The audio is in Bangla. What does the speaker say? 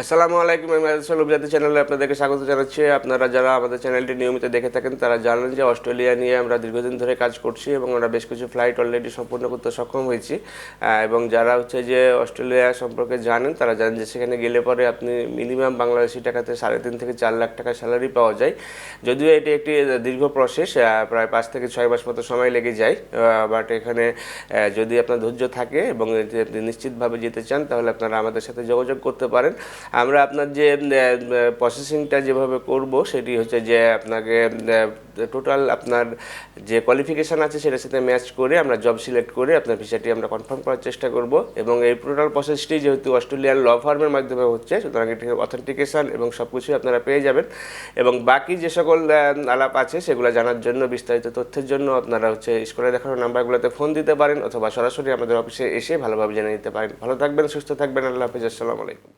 আসসালামু আলাইকুম, আমি আসল অভিজাতি চ্যানেলে আপনাদেরকে স্বাগত জানাচ্ছি। আপনারা যারা আমাদের চ্যানেলটি নিয়মিত দেখে থাকেন, তারা জানেন যে অস্ট্রেলিয়া নিয়ে আমরা দীর্ঘদিন ধরে কাজ করছি এবং আমরা বেশ কিছু ফ্লাইট অলরেডি সম্পূর্ণ করতে সক্ষম হয়েছি। এবং যারা হচ্ছে যে অস্ট্রেলিয়া সম্পর্কে জানেন, তারা জানেন যে সেখানে গেলে পরে আপনি মিনিমাম বাংলাদেশি টাকাতে সাড়ে তিন থেকে চার লাখ টাকা স্যালারি পাওয়া যায়। যদিও এটি একটি দীর্ঘ প্রসেস প্রায় পাঁচ থেকে ছয় মাস মতো সময় লেগে যায়। বাট এখানে যদি আপনার ধৈর্য থাকে এবং নিশ্চিতভাবে যেতে চান, তাহলে আপনারা আমাদের সাথে যোগাযোগ করতে পারেন। আমরা আপনার যে প্রসেসিংটা যেভাবে করব, সেটি হচ্ছে যে, আপনাকে টোটাল আপনার যে কোয়ালিফিকেশান আছে, সেটার সাথে ম্যাচ করে আমরা জব সিলেক্ট করে আপনার ভিসাটি আমরা কনফার্ম করার চেষ্টা করব। এবং এই টোটাল প্রসেসটি যেহেতু অস্ট্রেলিয়ান ল ফার্মের মাধ্যমে হচ্ছে, সুতরাং এটি অথেন্টিকেশন এবং সব কিছুই আপনারা পেয়ে যাবেন। এবং বাকি যে সকল আলাপ আছে, সেগুলো জানার জন্য, বিস্তারিত তথ্যের জন্য আপনারা হচ্ছে স্কুলে দেখানো নাম্বারগুলোতে ফোন দিতে পারেন, অথবা সরাসরি আমাদের অফিসে এসে ভালোভাবে জেনে নিতে পারেন। ভালো থাকবেন, সুস্থ থাকবেন, আল্লাহ হাফিজ, আসসালামু আলাইকুম।